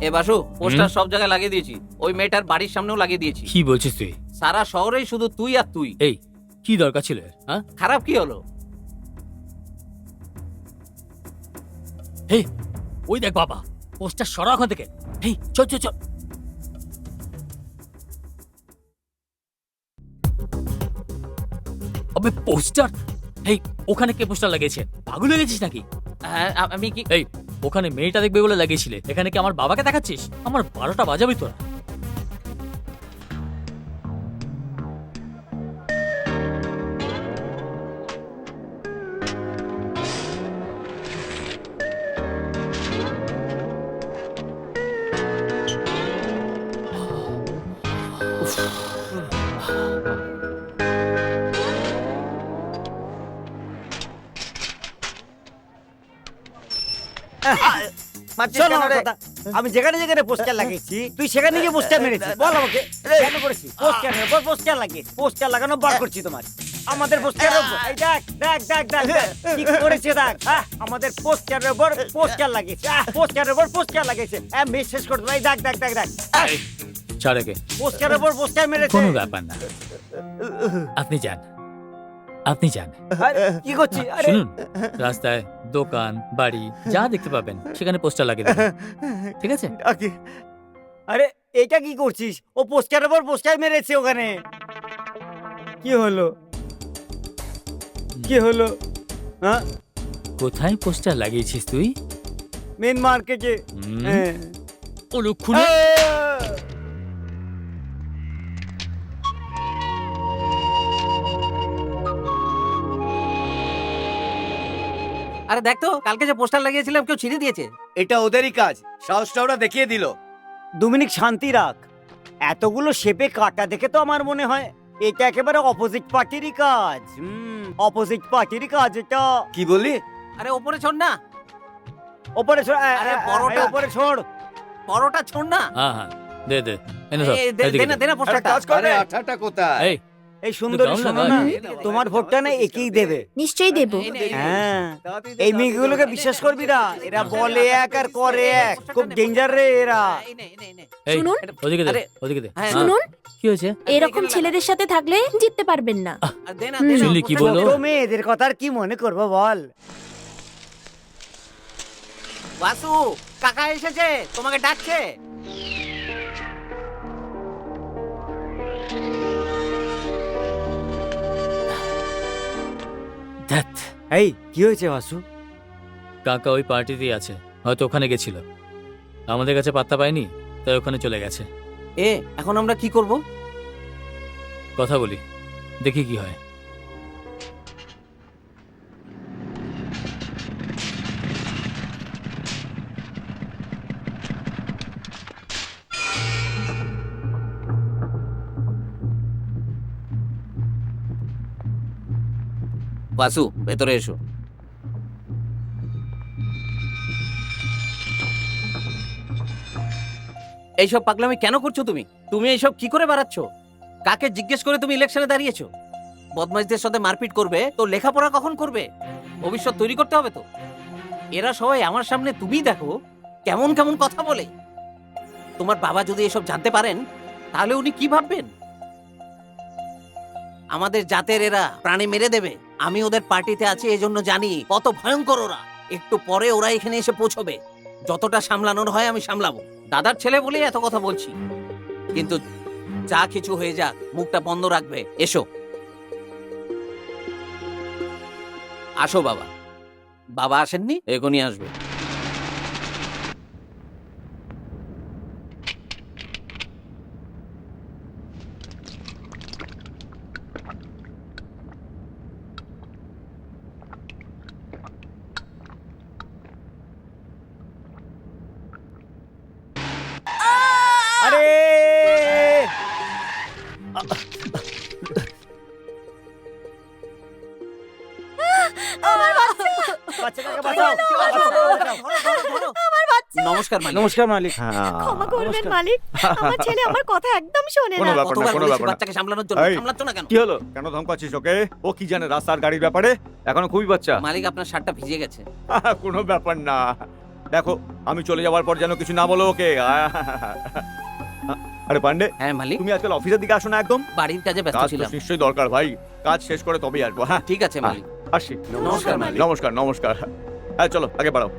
এ Basu poster সব জায়গায় লাগিয়ে দিয়েছি। ওই মেয়েটার বাড়ির সামনেও লাগিয়ে দিয়েছি। কি বলছিস তুই? সারা শহরেই শুধু তুই আর তুই। এই কি দরকার ছিল এর, হ্যাঁ? খারাপ কি হলো? হেই ওই দেখ বাবা পোস্টার সরা ওখান থেকে। হেই চল চল চল। আবে পোস্টার? হেই ওখানে কে পোস্টার লাগিয়েছে? পাগল হয়ে গেছিস নাকি? হ্যাঁ আ- আমি কি এই ওখানে মেয়েটা দেখবে বলে লাগিয়েছিলে। এখানে কি আমার বাবাকে দেখাচ্ছিস? আমার বারোটা বাজাবি তোরা। আমি যেখানে যেখানে পোস্টার লাগিয়েছি তুই সেখানে গিয়ে পোস্টার মেরেছিস। বল আমাকে কেন করেছিস? পোস্টার পোস্টার পোস্টার লাগানো বার করছি তোমার আমাদের পোস্টার দেখ দেখ দেখ দেখ দেখ, কি করেছে দেখ হ্যাঁ, আমাদের পোস্টারের উপর পোস্টার লাগিয়েছে। পোস্টারের উপর পোস্টার লাগিয়েছে। হ্যাঁ মেয়ে শেষ করে দেখ দেখ দেখ দেখ। ছাড় পোস্টারের উপর পোস্টার মেরেছে। কোনো ব্যাপার না। আপনি যান। আপনি যান। কি করছিস? আরে। শুনুন রাস্তায় দোকান বাড়ি যা দেখতে পাবেন সেখানে পোস্টার লাগিয়ে দেবেন। ঠিক আছে। আরে এটা কি করছিস? ও পোস্টারের পর পোস্টার মেরেছে ওখানে। কি হলো? কি হলো? হ্যাঁ? কোথায় পোস্টার লাগিয়েছিস তুই? মেন মার্কেটে হুম, হ্যাঁ। অলক্ষণে আরে দেখ তো কালকে যে পোস্টার লাগিয়েছিলাম কেউ ছিঁড়ে দিয়েছে। এটা ওদেরই কাজ। সাহসটা ওরা দেখিয়ে দিল। দু মিনিট শান্তি রাখ। এতগুলো শেপে কাটা দেখে তো আমার মনে হয় এটা একেবারে অপোজিট পার্টিরই কাজ। হুম অপোজিট পার্টিরই কাজ এটা। কি বললি? আরে ওপরে ছোড় না। ওপরে ছোড় আরে বড়টা- ওপরে ছোড়। বড়টা ছোড় না। হ্যাঁ হ্যাঁ। দে দে। এনে দে- দে না দে। না পোস্টারটা। কাজ করবে আঠাটা কোথায়? এই এই সুন্দরী শোনো না তোমার ভোটটা না একেই দেবে। নিশ্চয়ই দেব। হ্যাঁ এই মেয়েগুলোকে বিশ্বাস করবি না। এরা বলে এক আর করে এক। খুব ডেঞ্জার রে এরা। শুনুন। ওদিকে দে ওদিকে দে। হ্যাঁ, হ্যাঁ, শুনুন। কি হয়েছে? এরকম ছেলেদের সাথে থাকলে জিততে পারবেন না। শুনলি কি। বলল? ছোট মেয়েদের কথা আর কি মনে করব বল? বাসু কাকা এসেছে তোমাকে ডাকছে। ধ্যাৎ, এই কি হয়েছে বাসু? কাকা ওই পার্টিতেই আছে হয়তো ওখানে গেছিল। আমাদের কাছে পাত্তা পায়নি তাই ওখানে চলে গেছে। এ এখন আমরা কি করব? কথা বলি দেখি কি হয়। বাসু, ভেতরে এসো। এইসব পাগলামি কেন করছ তুমি? তুমি এইসব কি করে বাড়াচ্ছ? কাকে জিজ্ঞেস করে তুমি ইলেকশনে দাঁড়িয়েছো? বদমাইশদের সাথে মারপিট করবে? তো লেখাপড়া কখন করবে? ভবিষ্যৎ তৈরি করতে হবে তো। এরা সবাই আমার সামনে তুমি দেখো, কেমন কেমন কথা বলে। তোমার বাবা যদি এসব জানতে পারেন, তাহলে উনি কি ভাববেন? আমাদের জাতের এরা প্রাণী মেরে দেবে। আমি ওদের পার্টিতে আছি, এজন্য জানি কত ভয়ঙ্কর ওরা। একটু পরে ওরা এখানে এসে পৌঁছবে। যতটা সামলানোর হয় আমি সামলাবো। দাদার ছেলে বলেই এত কথা বলছি। কিন্তু যা কিছু হয়ে যাক, মুখটা বন্ধ রাখবে। এসো। আসো বাবা। বাবা আসেননি? এখনই আসবে। বাচ্চাটাকে বাঁচাও নমস্কার মালিক নমস্কার মালিক ক্ষমা করবেন মালিক আমার ছেলে আমার কথা একদম শোনে কোনো ব্যাপার না কোনো ব্যাপার বাচ্চাকে সামলানোর জন্য সামলাচ্ছ না কেন কি হলো কেন ধমকাচ্ছিস ওকে ও কি জানে রাস্তার গাড়ির ব্যাপারে এখনও খুবই বাচ্চা মালিক আপনার শার্টটা ভিজে গেছে কোনো ব্যাপার না দেখো আমি চলে যাওয়ার পর যেন কিছু না বলো ওকে আরে পান্ডে হ্যাঁ মালিক তুমি আজকাল অফিসের দিকে আসো না একদম বাড়ির কাজে ব্যস্ত ছিলাম নিশ্চয়ই দরকার ভাই কাজ শেষ করে তবেই আসব হ্যাঁ ঠিক আছে মালিক আসি। নমস্কার। নমস্কার নমস্কার। হ্যাঁ চলো আগে বাড়াও।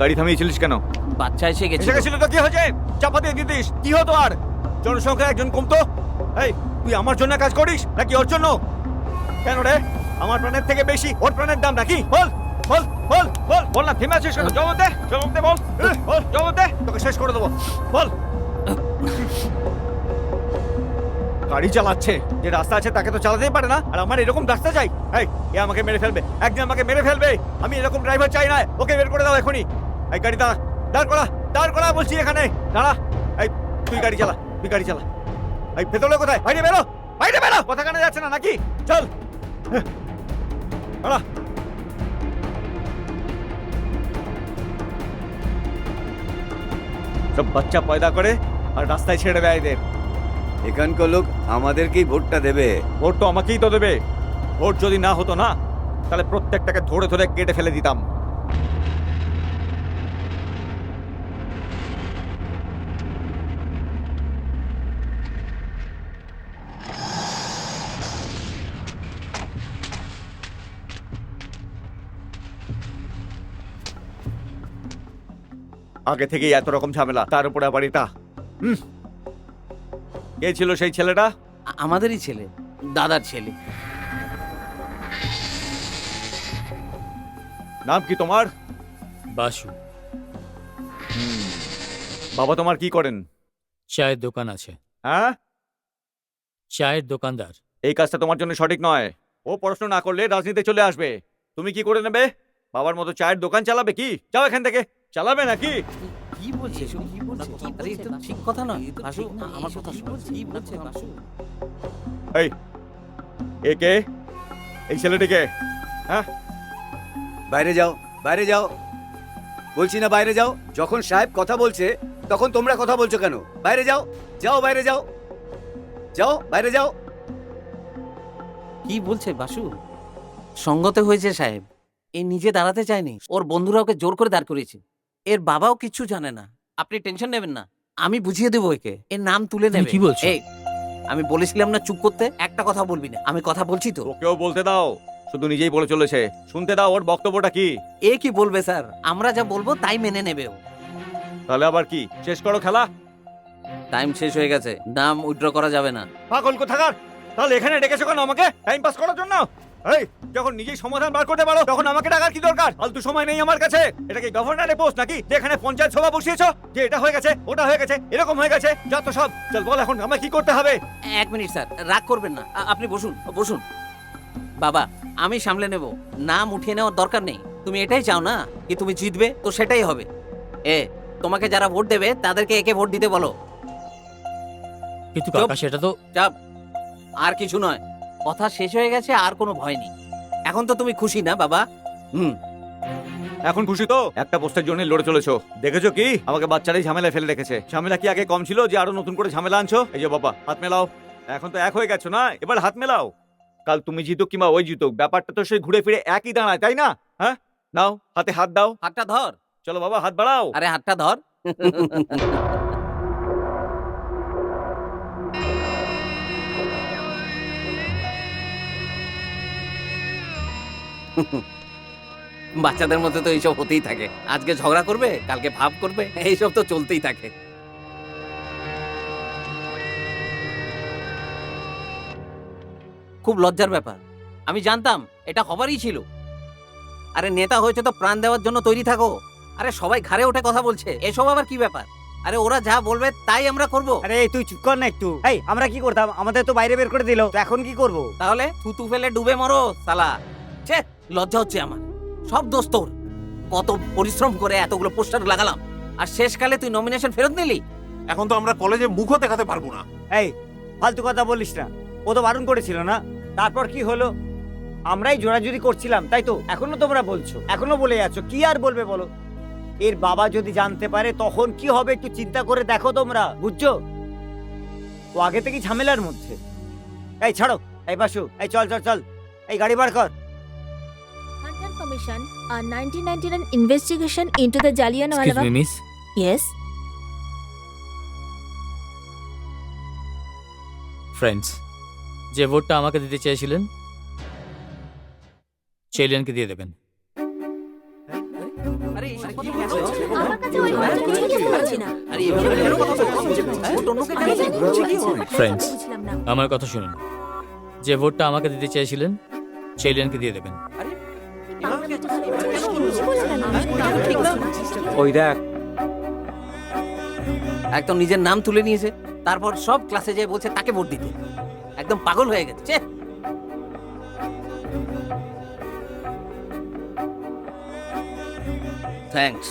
গাড়ি থামিয়েছিলিস কেন? বাচ্চা এসে গেছে গেছিল তো কি হয়েছে? চাপা দিয়ে দিতিস। কি হতো আর? জনসংখ্যা একজন কমতো? এই তুই আমার জন্য কাজ করিস নাকি ওর জন্য? কেন রে? আমার প্রাণের থেকে বেশি ওর প্রাণের দাম নাকি? বল। বল বল বল বল না থেমে আছিস কেন? জবাব দে জবাব দে বল। বল জবাব দে। তোকে শেষ করে দেবো। বল। গাড়ি চালাচ্ছে যে রাস্তা আছে তাকে তো চালাতেই পারে না। আর আমার এরকম রাস্তা চাই। এই এ আমাকে মেরে ফেলবে। একদিন আমাকে মেরে ফেলবে। আমি এরকম ড্রাইভার চাই না। ওকে বের করে দাও এখনই। এই গাড়ি দাঁড়া দাঁড় করা দাঁড় করা বলছি এখানে। দাঁড়া। এই তুই গাড়ি চালা তুই গাড়ি চালা। এই ভেতরে কোথায়? বাইরে বেরো বাইরে বেরো। কথা কানে যাচ্ছে না নাকি? চল। দাঁড়া। সব বাচ্চা পয়দা করে আর রাস্তায় ছেড়ে দেয় এদের এখানকার লোক আমাদেরকেই ভোটটা দেবে। ভোট তো আমাকেই তো দেবে। ভোট যদি না হতো না তাহলে প্রত্যেকটাকে ধরে ধরে কেটে ফেলে দিতাম। আগে থেকেই এত রকম ঝামেলা তার উপরে আবার এটা। হুম কে ছিল সেই ছেলেটা? আমাদেরই ছেলে দাদার ছেলে। নাম কি তোমার? বাসু। বাবা তোমার কি করেন? চায়ের দোকান আছে। হ্যাঁ? চায়ের দোকানদার। এই কাজটা তোমার জন্য সঠিক নয়। ও পড়াশোনা না করলে রাজনীতিতে চলে আসবে। তুমি কি করে নেবে? বাবার মতো চায়ের দোকান চালাবে কি? যাও এখান থেকে। চালাবে নাকি? কি বলছে কি বলছে? আরে এটা ঠিক কথা নয়। বাসু আমার কথা শোন। কি বলছে বাসু? এই এ কে? এই ছেলেটিকে হ্যাঁ? বাইরে যাও বাইরে যাও। বলছি না বাইরে যাও। যখন সাহেব কথা বলছে তখন তোমরা কথা বলছো কেন? বাইরে যাও যাও বাইরে যাও। যাও বাইরে যাও। কি বলছে বাসু? সঙ্গতে হয়েছে সাহেব। এ নিজে দাঁড়াতে চায়নি। ওর বন্ধুরা ওকে জোর করে দাঁড় করিয়েছে। এর বাবাও কিচ্ছু জানে না। আপনি টেনশন নেবেন না। আমি বুঝিয়ে দেবো একে। এর নাম তুলে নেবে। কি বলছো? এই আমি বলেছিলাম না চুপ করতে। একটা কথা বলবি না। আমি কথা বলছি তো। ওকেও বলতে দাও। শুধু নিজেই বলে চলেছে। শুনতে দাও ওর বক্তব্যটা কি? এ কি বলবে স্যার? আমরা যা বলব তাই মেনে নেবে ও। তাহলে আবার কি? শেষ করো খেলা? টাইম শেষ হয়ে গেছে। নাম উইথড্র করা যাবে না। পাগল কোথাকার? তাহলে এখানে ডেকেছো কেন আমাকে? টাইম পাস করার জন্য? এই যখন নিজেই সমাধান বার করতে পারো তখন আমাকে ডাকার কি দরকার? ফালতু সময় নেই আমার কাছে। এটা কি গভর্নরের পোস্ট নাকি? যে এখানে পঞ্চায়েত সভা বসিয়েছো? যে এটা হয়ে গেছে ওটা হয়ে গেছে এরকম হয়ে গেছে। যত সব। চল বল এখন আমায় কি করতে হবে? এক মিনিট স্যার রাগ করবেন না। আপনি বসুন বসুন। বাবা আমি সামলে নেব। নাম উঠিয়ে নেওয়ার দরকার নেই। তুমি এটাই চাও না? কি তুমি জিতবে? তো সেটাই হবে। এ তোমাকে যারা ভোট দেবে তাদেরকে একে ভোট দিতে বলো। কিন্তু কাকা সেটা তো চাপ। আর কিছু নয়। কথা শেষ হয়ে গেছে আর কোনো ভয় নেই। এখন তো তুমি খুশি না বাবা? হুম। এখন খুশি তো? একটা পোস্টের জন্য লড়ে চলেছো। দেখেছ কি? আমাকে বাচ্চারাই ঝামেলায় ফেলে রেখেছে। ঝামেলা কি আগে কম ছিল যে আরও নতুন করে ঝামেলা আনছো? এই যে বাবা হাত মেলাও। এখন তো এক হয়ে গেছো না? এবার হাত মেলাও। কাল তুমি জিতুক কিংবা ওই জিতুক ব্যাপারটা তো সেই ঘুরে ফিরে একই দাঁড়ায় তাই না? হ্যাঁ? নাও হাতে হাত দাও। হাতটা ধর। চলো বাবা হাত বাড়াও। আরে হাতটা ধর। বাচ্চাদের মধ্যে তো এইসব হতেই থাকে। আজকে ঝগড়া করবে কালকে ভাব করবে এইসব তো চলতেই থাকে। খুব লজ্জার ব্যাপার। আমি জানতাম এটা হবারই ছিল। আরে নেতা হয়েছে তো প্রাণ দেওয়ার জন্য তৈরি থাকো। আরে সবাই ঘাড়ে উঠে কথা বলছে। এসব আবার কি ব্যাপার? আরে ওরা যা বলবে তাই আমরা করব। আরে তুই চুপ কর না একটু। এই আমরা কি করতাম? আমাদের তো বাইরে বের করে দিল। এখন কি করব? তাহলে থুতু ফেলে ডুবে মরো সালা। ছে লজ্জা হচ্ছে আমার। সব দোষ তোর। কত পরিশ্রম করে এতগুলো পোস্টার লাগালাম। আর শেষকালে তুই নমিনেশন ফেরত নিলি? এখন তো আমরা কলেজে মুখও দেখাতে পারব না। এই ফালতু কথা বলিস না। ও তো বারণ করেছিল না। তারপর কি হলো? আমরাই জোরাজুরি করছিলাম তাই তো? এখনও তোমরা বলছো। এখনও বলে যাচ্ছ কি আর বলবে বলো? এর বাবা যদি জানতে পারে তখন কি হবে একটু চিন্তা করে দেখো তোমরা। বুঝছ? ও আগে থেকেই ঝামেলার মধ্যে। এই ছাড়ো। এই বাসু। এই চল চল চল। এই গাড়ি বার কর। Commission, a 1999 investigation into the Jallianwala মি মিস Yes. ফ্রেন্ডস যে ভোটটা আমাকে দিতে চেয়েছিলেন চেলিয়ানকে দিয়ে দেবেন। আমার কাছে ওই না। কথা. বুঝলাম না। আমার কথা শুনুন। যে ভোটটা আমাকে দিতে চেয়েছিলেন চেলিয়ানকে দিয়ে দেবেন। ওই দেখ। একদম নিজের নাম তুলে নিয়েছে, তারপর সব ক্লাসে যেয়ে বলছে তাকে ভোট দিতে। একদম পাগল হয়ে গেছে, ছে। থ্যাঙ্কস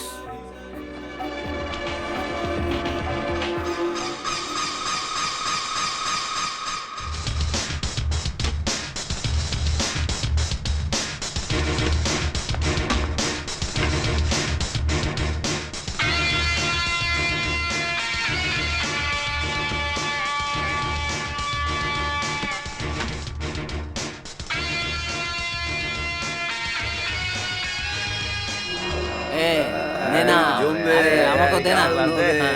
এ নে না